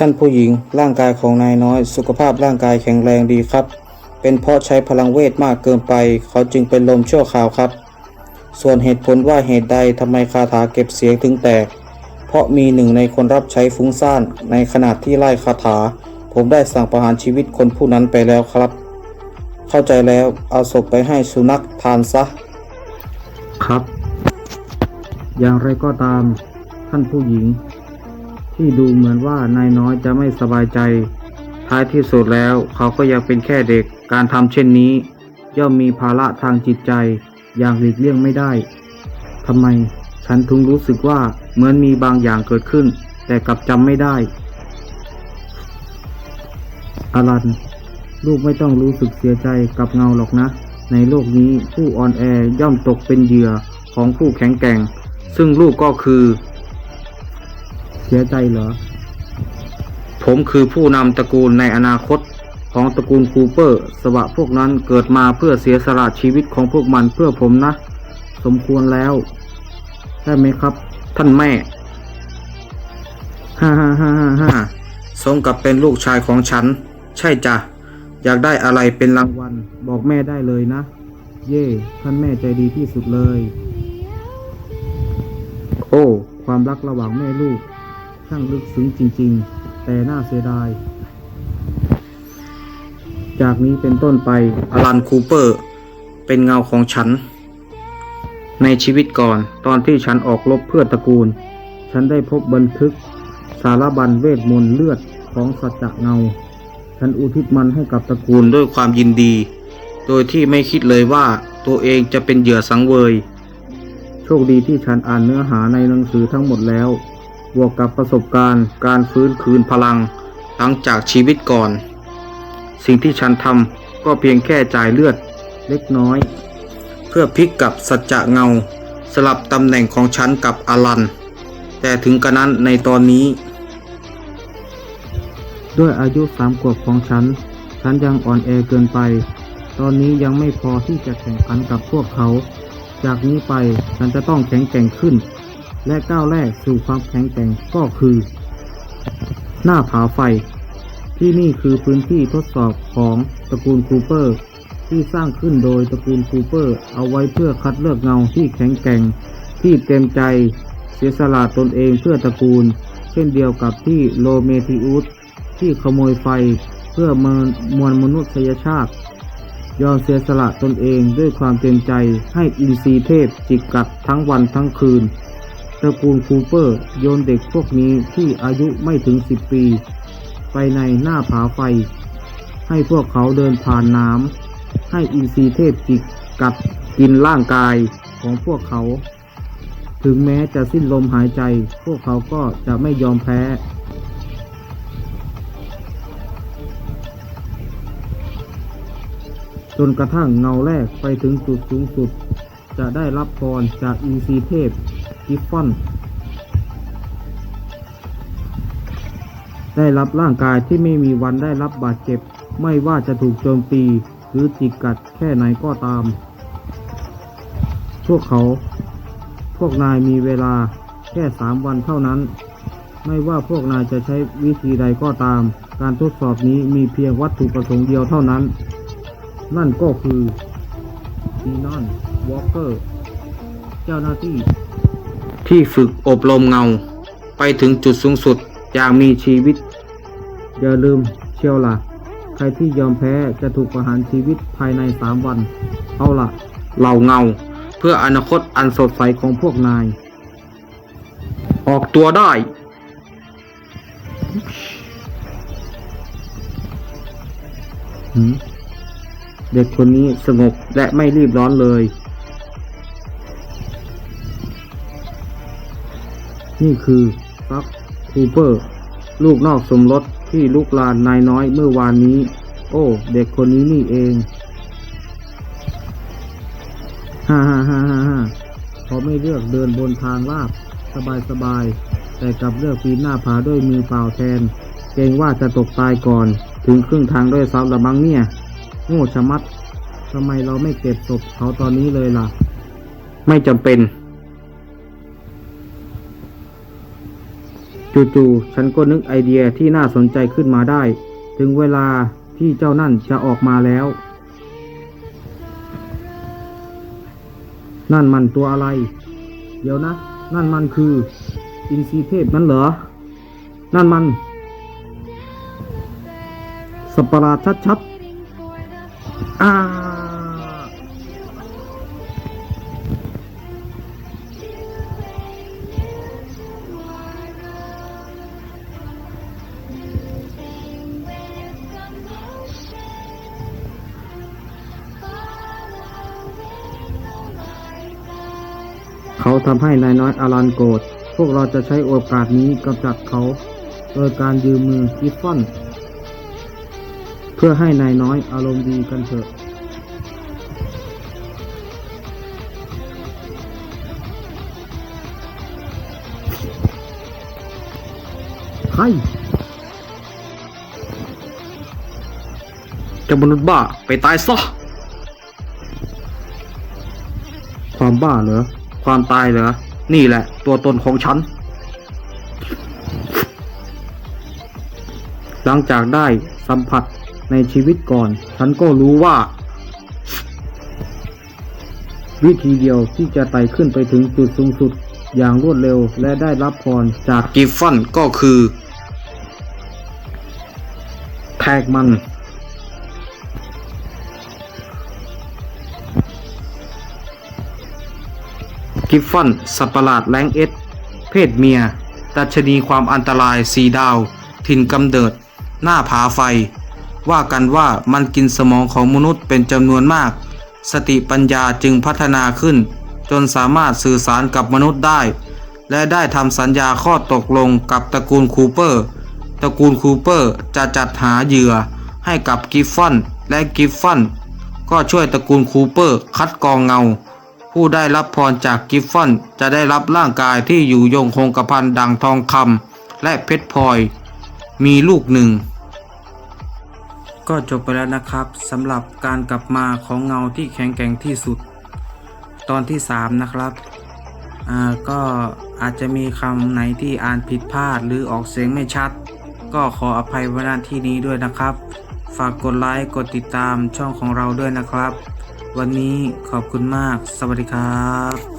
ท่านผู้หญิงร่างกายของนายน้อย สุขภาพร่างกายแข็งแรงดีครับ เป็นเพราะใช้พลังเวทมากเกินไป เขาจึงเป็นลมชั่วคราวครับ ส่วนเหตุผลว่าเหตุใดทำไมคาถาเก็บเสียงถึงแตก เพราะมีหนึ่งในคนรับใช้ฟุ้งซ่านในขณะที่ไล่คาถา ผมได้สั่งประหารชีวิตคนผู้นั้นไปแล้วครับ เข้าใจแล้วเอาศพไปให้สุนัขทานซะ ครับ อย่างไรก็ตามท่านผู้หญิง ที่ดูเหมือนว่านายน้อยจะไม่สบายใจ ท้ายที่สุดแล้วเขาก็ยังเป็นแค่เด็กการทำเช่นนี้ ย่อมมีภาระทางจิตใจอย่างหลีกเลี่ยงไม่ได้ทำไมฉันถึงรู้สึกว่าเหมือนมีบางอย่างเกิดขึ้น แต่กลับจำไม่ได้อารันลูกไม่ต้องรู้สึกเสียใจกับเงาหรอกนะ ในโลกนี้ผู้อ่อนแอย่อมตกเป็นเหยื่อของผู้แข็งแกร่ง ซึ่งลูกก็คือ เสียใจเหรอ ผมคือผู้นำตระกูลในอนาคตของตระกูลคูเปอร์ สวะพวกนั้นเกิดมาเพื่อเสียสละชีวิตของพวกมันเพื่อผมนะ สมควรแล้วใช่ไหมครับ ท่านแม่ฮ่าฮ่าฮ่าฮ่าฮ่าสมกับเป็นลูกชายของฉัน ใช่จ้ะ อยากได้อะไรเป็นรางวัล บอกแม่ได้เลยนะ เย่ท่านแม่ใจดีที่สุดเลย โอ้ ความรักระหว่างแม่ลูก ช่างลึกซึ้งจริง ๆ แต่น่าเสียดาย จากนี้เป็นต้นไปอลันคูเปอร์ เป็นเงาของฉัน ในชีวิตก่อนตอนที่ฉันออกรบเพื่อตระกูล ฉันได้พบบันทึก สารบัญเวทมนต์เลือดของสัจจะเงา ฉันอุทิศมันให้กับตระกูลด้วยความยินดี โดยที่ไม่คิดเลยว่าตัวเองจะเป็นเหยื่อสังเวย โชคดีที่ฉันอ่านเนื้อหาในหนังสือทั้งหมดแล้ว วกกับประสบการณ์ การฟื้นคืนพลัง หลังจากชีวิตก่อน สิ่งที่ฉันทำก็เพียงแค่จ่ายเลือดเล็กน้อย เพื่อพลิกกับสัจจะเงา สลับตำแหน่งของฉันกับอลัน แต่ถึงกระนั้นในตอนนี้ ด้วยอายุสามขวบของฉัน ฉันยังอ่อนแอเกินไป ตอนนี้ยังไม่พอที่จะแข่งขันกับพวกเขา จากนี้ไปฉันจะต้องแข็งแกร่งขึ้น และก้าวแรกสู่ความแข็งแกร่งก็คือ หน้าผาไฟ ที่นี่คือพื้นที่ทดสอบของตระกูลคูเปอร์ ที่สร้างขึ้นโดยตระกูลคูเปอร์ เอาไว้เพื่อคัดเลือกเงาที่แข็งแกร่ง ที่เต็มใจเสียสละตนเองเพื่อตระกูล เช่นเดียวกับที่โลเมทิอุสที่ขโมยไฟเพื่อมวลมวลมนุษยชาติยอมเสียสละตนเองด้วยความเต็มใจให้อินทรีเทพจิกกัดทั้งวันทั้งคืน ตระกูลคูเปอร์ โยนเด็กพวกนี้ที่อายุไม่ถึงสิบปี ไปในหน้าผาไฟ ให้พวกเขาเดินผ่านน้ำให้อินทรีเทพจิกกัดกินร่างกายของพวกเขา ถึงแม้จะสิ้นลมหายใจ พวกเขาก็จะไม่ยอมแพ้จนกระทั่งเงาแรกไปถึงจุดสูงสุด จะได้รับพรจากอินทรีเทพ กิฟฟอน ได้รับร่างกายที่ไม่มีวันได้รับบาดเจ็บ ไม่ว่าจะถูกโจมตี หรือจิกกัดแค่ไหนก็ตาม พวกเขา พวกนายมีเวลาแค่สามวันเท่านั้น ไม่ว่าพวกนายจะใช้วิธีใดก็ตาม การทดสอบนี้มีเพียงวัตถุประสงค์เดียวเท่านั้น นั่นก็คือดีนอนวอลเกอร์ เจ้าหน้าที่ ที่ฝึกอบรมเงา ไปถึงจุดสูงสุดอย่างมีชีวิต อย่าลืมเชียวล่ะ ใครที่ยอมแพ้จะถูกประหารชีวิตภายในสามวัน เอาล่ะเหล่าเงา เพื่ออนาคตอันสดใสของพวกนาย ออกตัวได้เด็กคนนี้สงบและไม่รีบร้อนเลย นี่คือซักคูเปอร์ ลูกนอกสมรสที่ลุกลานนายน้อยเมื่อวานนี้ โอ้ เด็กคนนี้นี่เองฮ่าฮ่าฮ่าฮ่าเขาไม่เลือกเดินบนทางลาบ สบายสบายๆแต่กลับเลือกปีนหน้าผาด้วยมือเปล่าแทน เกรงว่าจะตกตายก่อน ถึงครึ่งทางด้วยซ้ำละมังเนี่ยโง่ชะมัดทำไมเราไม่เก็บศพเขาตอนนี้เลยล่ะ ไม่จำเป็น จู่ๆฉันก็นึกไอเดียที่น่าสนใจขึ้นมาได้ ถึงเวลาที่เจ้านั่นจะออกมาแล้ว นั่นมันตัวอะไร เดี๋ยวนะ นั่นมันคือ อินทรีเทพนั่นเหรอ นั่นมันสตว์ปราชัดๆอ่า เขาทำให้นายน้อยอารันโกรธ พวกเราจะใช้โอกาสนี้กำจัดเขาโดยการยืมมือกิฟฟอนเพื่อให้นายน้อยอารมณ์ดีกันเถอะใครเจ้ามนุษย์บ้าไปตายซะความบ้าเหรอ ความตายเหรอ นี่แหละ ตัวตนของฉัน หลังจากได้สัมผัสในชีวิตก่อน ฉันก็รู้ว่า วิธีเดียวที่จะไต่ขึ้นไปถึงจุดสูงสุดอย่างรวดเร็วและได้รับพรจากกิฟฟอนก็คือ แทกมัน กิฟฟอนสัตว์ประหลาดแรงเอสเพศเมีย ดัชนีความอันตรายสีดาว ถิ่นกำเนิด หน้าผาไฟ ว่ากันว่ามันกินสมองของมนุษย์เป็นจำนวนมาก สติปัญญาจึงพัฒนาขึ้น จนสามารถสื่อสารกับมนุษย์ได้ และได้ทำสัญญาข้อตกลงกับตระกูลคูเปอร์ ตระกูลคูเปอร์จะจัดหาเหยื่อให้กับกิฟฟอนและกิฟฟอนก็ช่วยตระกูลคูเปอร์คัดกรองเงา ผู้ได้รับพรจากกิฟฟอนจะได้รับร่างกายที่อยู่ยงคงกระพันดังทองคำและเพชรพลอย มีลูกหนึ่ง ก็จบไปแล้วนะครับสำหรับการกลับมาของเงาที่แข็งแกร่งที่สุด ตอนที่ 3 นะครับอ่าก็อาจจะมีคำไหนที่อ่านผิดพลาดหรือออกเสียงไม่ชัด ก็ขออภัยไว้ณที่นี้ด้วยนะครับ ฝากกดไลค์กดติดตามช่องของเราด้วยนะครับ วันนี้ขอบคุณมาก สวัสดีครับ